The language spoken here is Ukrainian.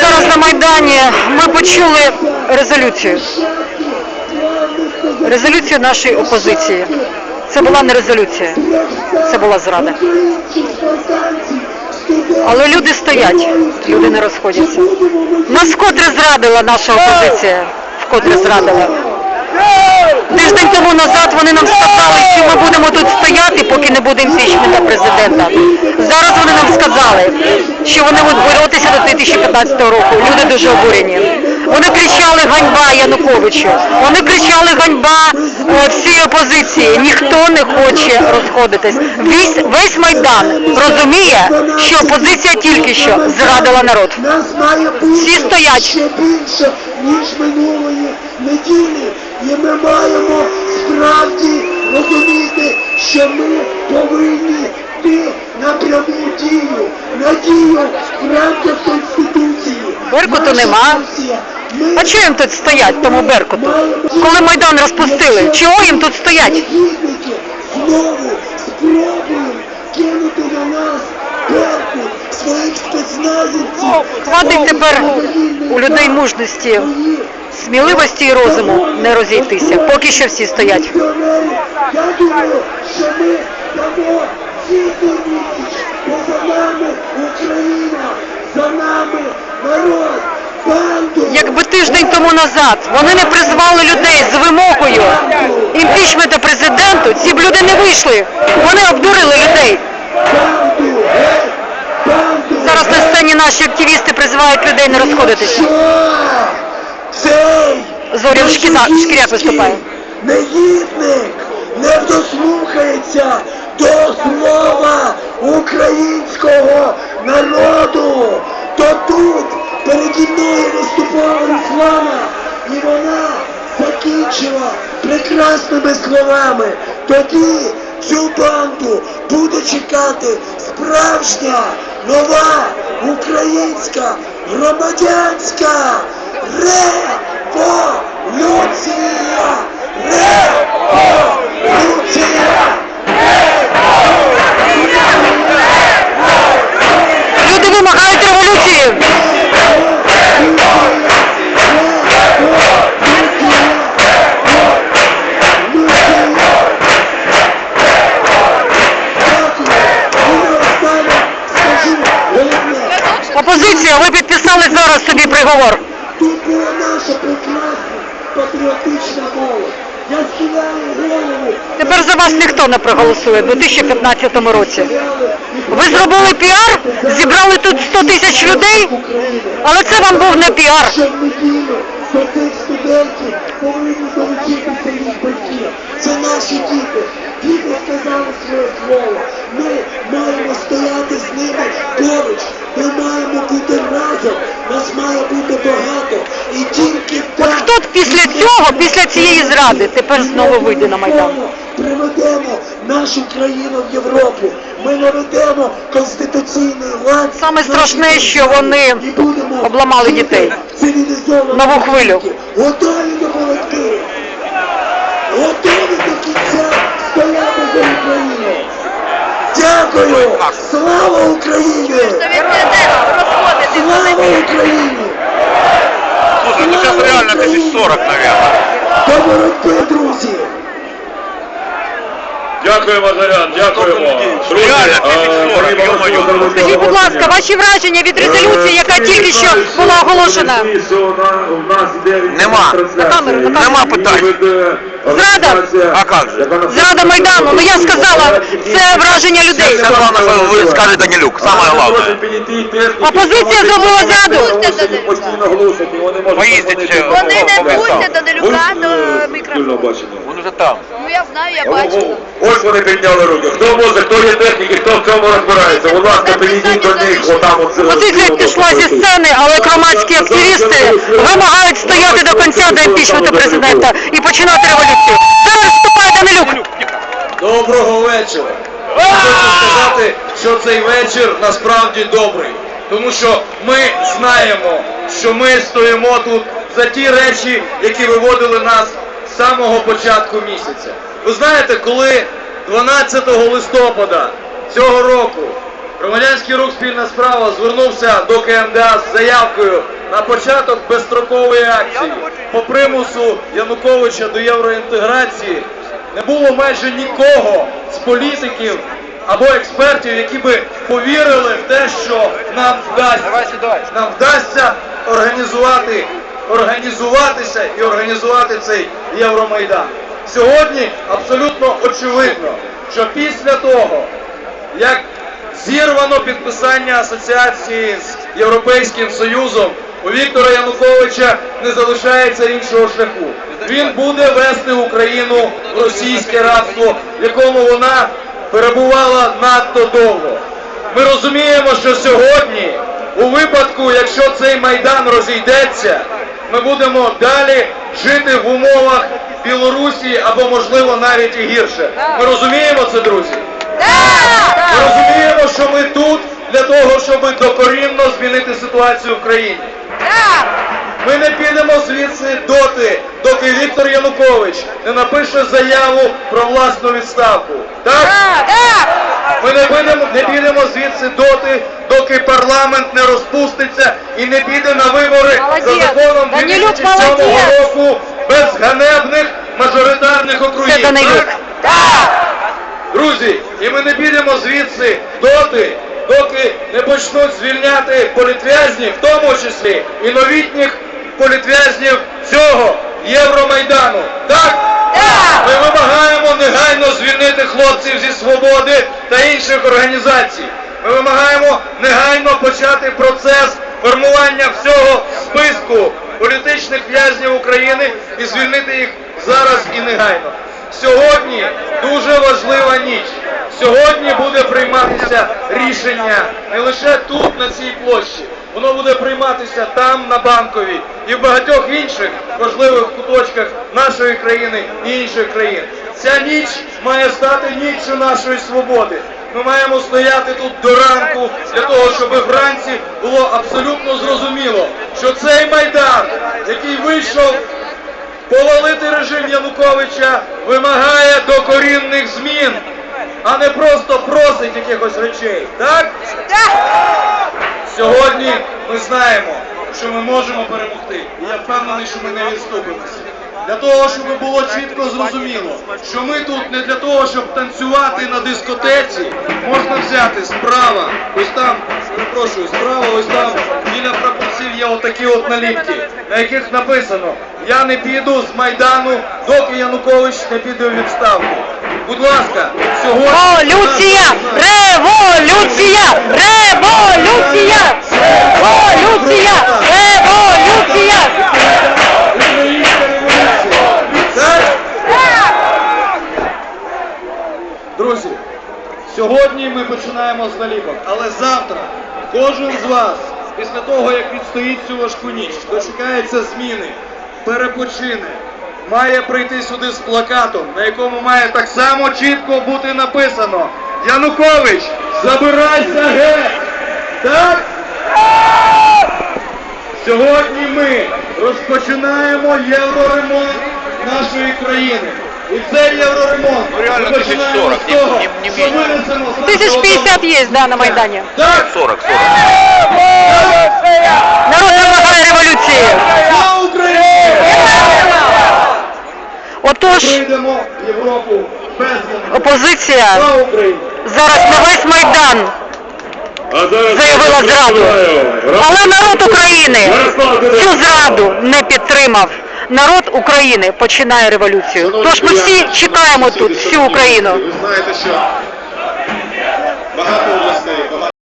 Зараз на Майдані ми почули резолюцію. Резолюцію нашої опозиції. Це була не резолюція, це була зрада. Але люди стоять, люди не розходяться. Нас вкотре зрадила наша опозиція. Вкотре зрадила. Тиждень тому назад вони нам сказали, що ми будемо тут стояти, поки не буде імпічмента президента. Зараз вони нам сказали, що вони будуть боротися до 2015 року. Люди дуже обурені. Вони кричали ганьба Януковичу. Вони кричали ганьба е, всій опозиції. Ніхто не хоче розходитись. Весь, весь майдан розуміє, що опозиція тільки що зрадила народ. Всі стоять. Ніж минулої неділі. І ми маємо справді розуміти, що ми повинні йти на пряму дію, на дію в рамках Конституції. Беркуту нема. А чого їм тут стоять, тому Беркуту? Коли Майдан розпустили, чого їм тут стоять? Знову спробують Хватить тепер у людей мужності, сміливості і розуму не розійтися. Поки що всі стоять. Якби тиждень тому назад вони не призвали людей з вимогою імпічменту президенту, ці б люди не вийшли. Вони обдурили людей. Банду, геть, банду, Зараз на сцені наші активісти призивають людей не Шкіна- російський Шкіряк виступає. Негідник не дослухається до слова українського народу. То тут переді мною виступала Руслана, і вона закінчила прекрасними словами. Тоді цю банду буде чекати справжня нова українська громадянська революція! Революція! Люди вимагають революції. Тепер за вас ніхто не проголосує у 2015 році. Ви зробили піар, зібрали тут 100 тисяч людей, але це вам був не піар. В. Це наші діти. Діти сказали своє слово. Ми маємо стояти з ними поруч. Ми маємо бути разом. Нас має бути багато. І тільки От хто після цього, після цієї зради, тепер знову вийде на Майдан? Приведемо нашу країну в Європу. Ми наведемо конституційний лад. Саме страшне, що вони обламали дітей. Нову хвилю. Готові до допомогти. Готові до кінця стояти за Україну. Дякую. Слава Україні! Слава Україні! Слушай, ну сейчас реально тысяч сорок, наверное. До боротьби, друзі! Дякуємо, Зарян, дякуємо. Друзі, Реально, е, тисяч йо-моє. волонтери, Скажіть, будь ласка, ваші враження від резолюції, яка тільки що була оголошена? Нема. На камеру, на камеру. Нема питань. Зрада? А как же? Зрада Майдану, ну я сказала, це враження людей. Главное, что вы скажете Данилюк, самое главное. Опозиція зробила зраду. Поїздить ще. Вони не пустять. Данилюка до мікрофону. Уже там. Ну я знаю, я бачила. Ось вони підняли руки. Хто може, хто є техніки, хто в цьому розбирається. Будь ласка, підійдіть до них, отам от Опозиція пішла зі сцени, але громадські активісти вимагають стояти до кінця до імпічменту президента і починати революцію. Зараз вступає Данилюк. Доброго вечора. Хочу сказати, що цей вечір насправді добрий. Тому що ми знаємо, що ми стоїмо тут за ті речі, які виводили нас з самого початку місяця. Ви знаєте, коли 12 листопада цього року Громадянський рух спільна справа звернувся до КМДА з заявкою на початок безстрокової акції по примусу Януковича до євроінтеграції. Не було майже нікого з політиків або експертів, які би повірили в те, що нам вдасться, нам вдасться організувати, організуватися і організувати цей Євромайдан. Сьогодні абсолютно очевидно, що після того, як зірвано підписання асоціації з Європейським Союзом, у Віктора Януковича не залишається іншого шляху. Він буде вести Україну в російське рабство, в якому вона перебувала надто довго. Ми розуміємо, що сьогодні, у випадку, якщо цей майдан розійдеться, ми будемо далі жити в умовах Білорусі або можливо навіть і гірше. Ми розуміємо це, друзі? Ми розуміємо, що ми тут для того, щоб докорінно змінити ситуацію в країні. Ми не підемо звідси доти, доки Віктор Янукович не напише заяву про власну відставку. Так? Ми не підемо, не підемо звідси доти, доки парламент не розпуститься і не піде на вибори за законом Данилюк, 2007 року без ганебних мажоритарних округів. Данилюк. Так? Друзі, і ми не підемо звідси доти, доки не почнуть звільняти політв'язнів, в тому числі і новітніх політв'язнів цього Євромайдану. Так? Ми вимагаємо негайно звільнити хлопців зі свободи та інших організацій. Ми вимагаємо негайно почати процес формування всього списку політичних в'язнів України і звільнити їх зараз і негайно. Сьогодні дуже важлива ніч. Сьогодні буде прийматися рішення не лише тут, на цій площі. Воно буде прийматися там, на банковій, і в багатьох інших важливих куточках нашої країни і інших країн. Ця ніч має стати ніччю нашої свободи. Ми маємо стояти тут до ранку для того, щоб вранці було абсолютно зрозуміло, що цей майдан, який вийшов повалити режим Януковича вимагає докорінних змін, а не просто просить якихось речей. Так? Сьогодні ми знаємо, що ми можемо перемогти. І я впевнений, що ми не відступимося. Для того, щоб було чітко зрозуміло, що ми тут не для того, щоб танцювати на дискотеці, можна взяти справа, ось там, перепрошую, справа, ось там біля прапорців є отакі от наліпки, на яких написано Я не піду з Майдану, доки Янукович не піде у відставку. Будь ласка, сьогодні... Революція! Революція! Революція! Революція! Революція! Українська революція. Так? Друзі, сьогодні ми починаємо з наліпок, але завтра кожен з вас, після того, як відстоїть цю важку ніч, дочекається зміни, перепочине, має прийти сюди з плакатом, на якому має так само чітко бути написано Янукович, забирайся геть! Так? Сьогодні ми розпочинаємо євроремонт нашої країни. І цей євроремонт Ну, реально, ми починаємо 1040, з того, не- не що менше. винесемо з Тисяч нашого п'ятдесят дому. є, да, на Майдані. Так, 40, 40. Народ вимагає революції. слава Україні! Отож, Прийдемо в Європу без вимог. опозиція зараз на весь Майдан заявила зраду. Але народ України цю зраду не підтримав. Народ України починає революцію. Тож ми всі чекаємо тут, всю Україну. Ви знаєте, що багато областей